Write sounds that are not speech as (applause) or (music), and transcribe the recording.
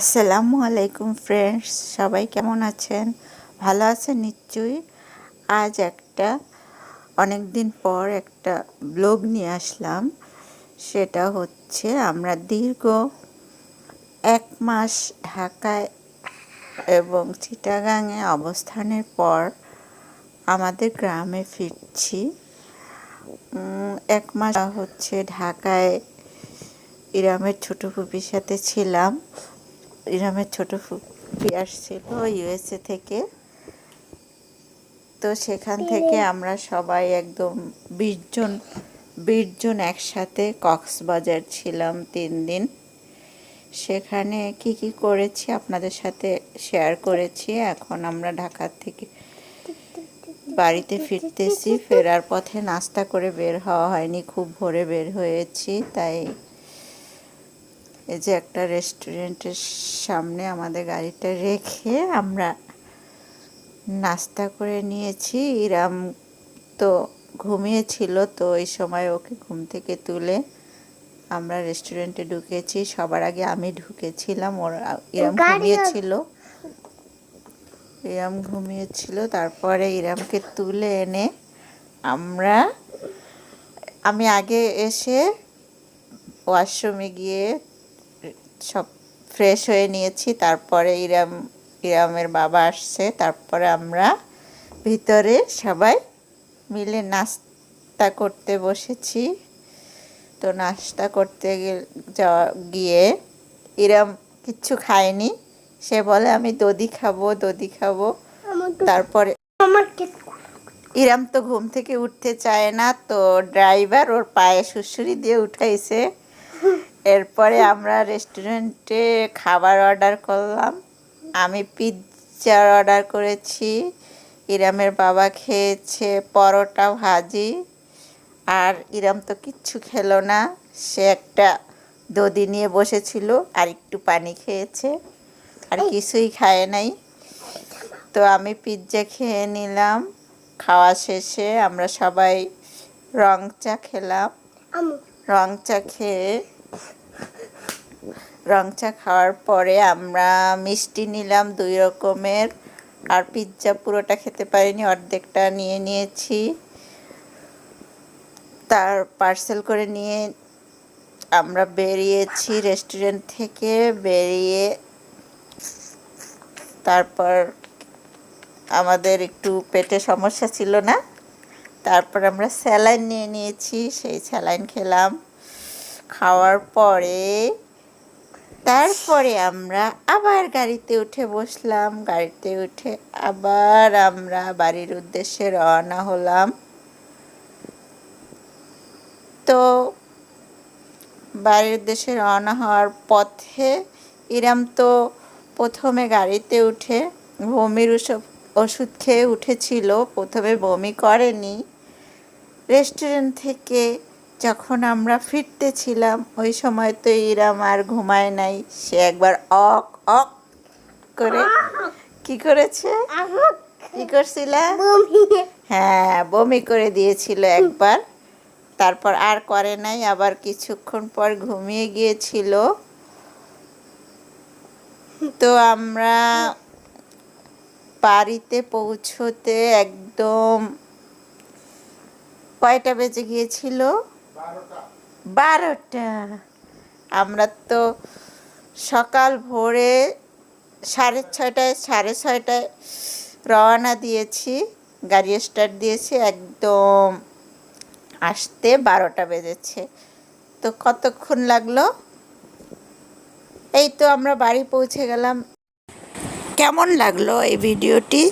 আসসালামু আলাইকুম ফ্রেন্ডস সবাই কেমন আছেন? ভালো আছেন নিশ্চয়ই। আজ একটা, অনেক দিন পর একটা ব্লগ নিয়ে আসলাম। সেটা হচ্ছে আমরা দীর্ঘ এক মাস ঢাকায় এবং চিটাগাংয়ে অবস্থানের পর আমাদের গ্রামে ফিরছি। এক মাস হচ্ছে ঢাকায় ইরামের ছোট ফুপির সাথে ছিলাম। ইরামের ছোট ফুপি আসছিল ইউএসএ থেকে। তো সেখান থেকে আমরা সবাই একদম বিশ জন বিশ জন একসাথে কক্সবাজার ছিলাম তিন দিন। সেখানে কি কি করেছি আপনাদের সাথে শেয়ার করেছি। এখন আমরা ঢাকা থেকে বাড়িতে ফিরতেছি। (laughs) ফেরার পথে নাস্তা করে বের হওয়া হয়নি খুব ভোরে বের হয়েছি তাই এই যে একটা রেস্টুরেন্টের সামনে আমাদের গাড়িটা রেখে আমরা নাস্তা করে নিয়েছি। ইরাম তো ঘুমিয়েছিল তো ওই সময় ওকে ঘুম থেকে তুলে আমরা রেস্টুরেন্টে ঢুকেছি। সবার আগে আমি ঢুকেছিলাম ওর ইরাম ঘুমিয়েছিল। ইরাম ঘুমিয়েছিল তারপরে ইরামকে তুলে এনে আমরা আমি আগে এসে ওয়াশরুমে গিয়ে সব ফ্রেশ হয়ে নিয়েছি। তারপরে ইরাম ইরামের বাবা আসছে। তারপরে আমরা ভিতরে সবাই মিলে নাস্তা করতে বসেছি। তো নাস্তা করতে গিয়ে ইরাম কিচ্ছু খায়নি। সে বলে আমি দদি খাব দদি খাব। তারপরে ইরাম তো ঘুম থেকে উঠতে চায় না। তো ড্রাইভার ওর পায়ে সুসুরি দিয়ে উঠাইছে। (laughs) এরপরে আমরা রেস্টুরেন্টে খাবার অর্ডার করলাম। আমি পিৎজার অর্ডার করেছি। ইরামের বাবা খেয়েছে পরোটা ভাজি। আর ইরাম তো কিচ্ছু খেলো না। সে একটা দধি নিয়ে বসেছিল আর একটু পানি খেয়েছে। আর কিছুই খায় নাই। তো আমি পিৎজা খেয়ে নিলাম। খাওয়া শেষে আমরা সবাই রং চা খেলাম। রং চা খেয়ে রং চা খাওয়ার পরে আমরা মিষ্টি নিলাম দুই রকমের। আর পিৎজা পুরোটা খেতে পারিনি, অর্ধেকটা নিয়ে নিয়েছি। তার পার্সেল করে নিয়ে আমরা বেরিয়েছি রেস্টুরেন্ট থেকে, বেরিয়ে তারপর আমাদের একটু পেটে সমস্যা ছিল না, তারপর আমরা স্যালাইন নিয়ে নিয়েছি, সেই স্যালাইন খেলাম। খাওয়ার পরে তারপরে আমরা আবার গাড়িতে উঠে বসলাম। গাড়িতে উঠে আবার আমরা বাড়ির উদ্দেশ্যে রওনা হলাম। তো বাড়ির উদ্দেশ্যে রওনা হওয়ার পথে ইরাম তো প্রথমে গাড়িতে উঠে বমির ওষুধ ওষুধ খেয়ে উঠেছিল। প্রথমে বমি করেনি। রেস্টুরেন্ট থেকে যখন আমরা ফিরতেছিলাম, ওই সময় তো ইরাম আর ঘুমায় নাই। সে একবার অক অক করে কি করেছে? কি করছিল? হ্যাঁ বমি করে দিয়েছিল একবার। তারপর আর করে নাই, আবার কিছুক্ষণ পর ঘুমিয়ে গিয়েছিল। তো আমরা বাড়িতে পৌঁছতে একদম কয়টা বেজে গিয়েছিল? বারোটা। আমরা তো সকাল ভোরে সাড়ে ছয়টায় সাড়ে ছয়টায় রওনা দিয়েছি। গাড়ি স্টার্ট দিয়েছি, একদম আসতে বারোটা বেজেছে। তো কতক্ষণ লাগল? এই তো আমরা বাড়ি পৌঁছে গেলাম। কেমন লাগল এই ভিডিওটি